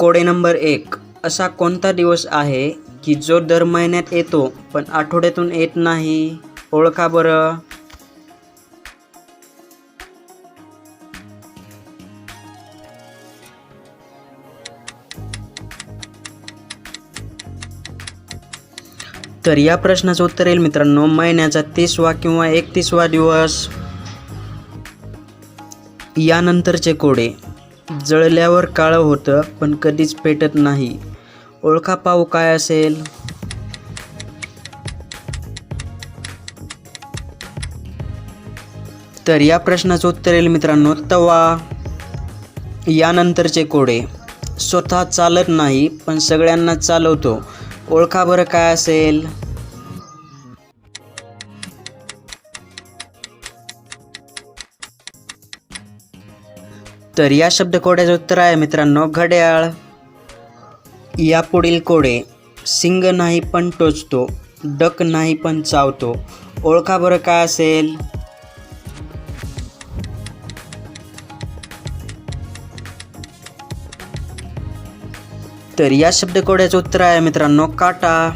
कोडे नंबर एक. असा कोणता दिवस आहे की जो दर महिन्यात येतो पण आठवड्यातून येत नाही? ओळखा बरं. तर या प्रश्नाचं उत्तर येईल मित्रांनो. महिन्याचा तीसवा किंवा एकतीसवा दिवस. यानंतरचे कोडे. जळल्यावर काळं होतं पण कधीच पेटत नाही. ओळखा पाहू काय असेल? तर या प्रश्नाचं उत्तर येईल मित्रांनो तवा यानंतरचे कोडे. स्वतः चालत नाही पण सगळ्यांना चालवतो. ओळखा बरं काय असेल? तर या शब्दकोड्याचं उत्तर आहे मित्रांनो घड्याळ. यापुढील कोडे सिंग नाही पण टोचतो डक नाही पण चावतो. ओळखा बरं काय असेल? तर या शब्दकोड्याचं उत्तर आहे मित्रांनो काटा.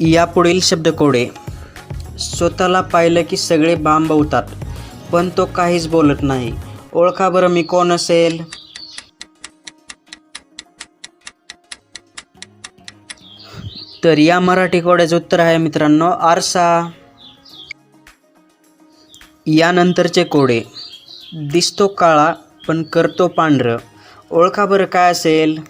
यापुढील शब्द कोडे स्वतःला पाहिलं की सगळे बांबवतात पण तो काहीच बोलत नाही. ओळखा बरं मी कोण असेल? तर या मराठी कोड्याचं उत्तर आहे मित्रांनो आरसा. यानंतरचे कोडे. दिसतो काळा पण करतो पांढरं. ओळखा बरं काय असेल?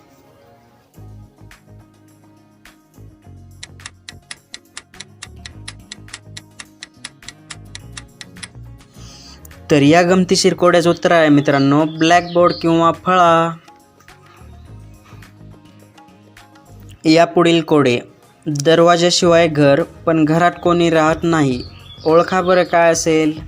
तर या गमतीशीर कोड्याचं उत्तर आहे मित्रांनो ब्लॅकबोर्ड किंवा फळा. यापुढील कोडे दरवाजाशिवाय घर पण घरात कोणी राहत नाही. ओळखा बरं काय असेल?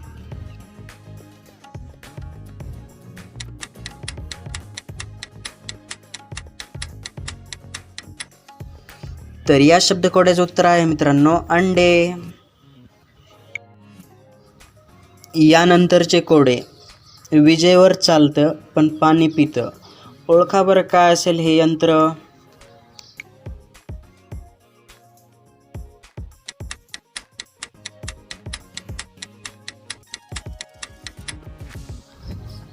तर या शब्दकोड्याचं उत्तर आहे मित्रांनो अंडे. यानंतरचे कोडे विजेवर चालतं पण पाणी पितं. ओळखा बरं काय असेल हे यंत्र?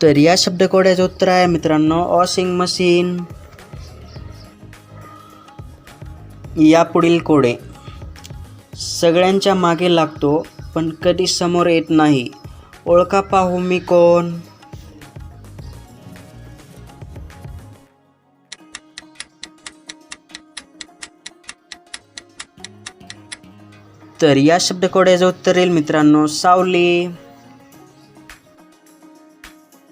तर या शब्दकोड्याचं उत्तर आहे मित्रांनो वॉशिंग मशीन. यापुढील कोडे. सगळ्यांच्या मागे लागतो पण कधी समोर येत नाही. ओळखा पाहू मी कोण? तर या शब्दकोड्याचं उत्तर येईल मित्रांनो सावली.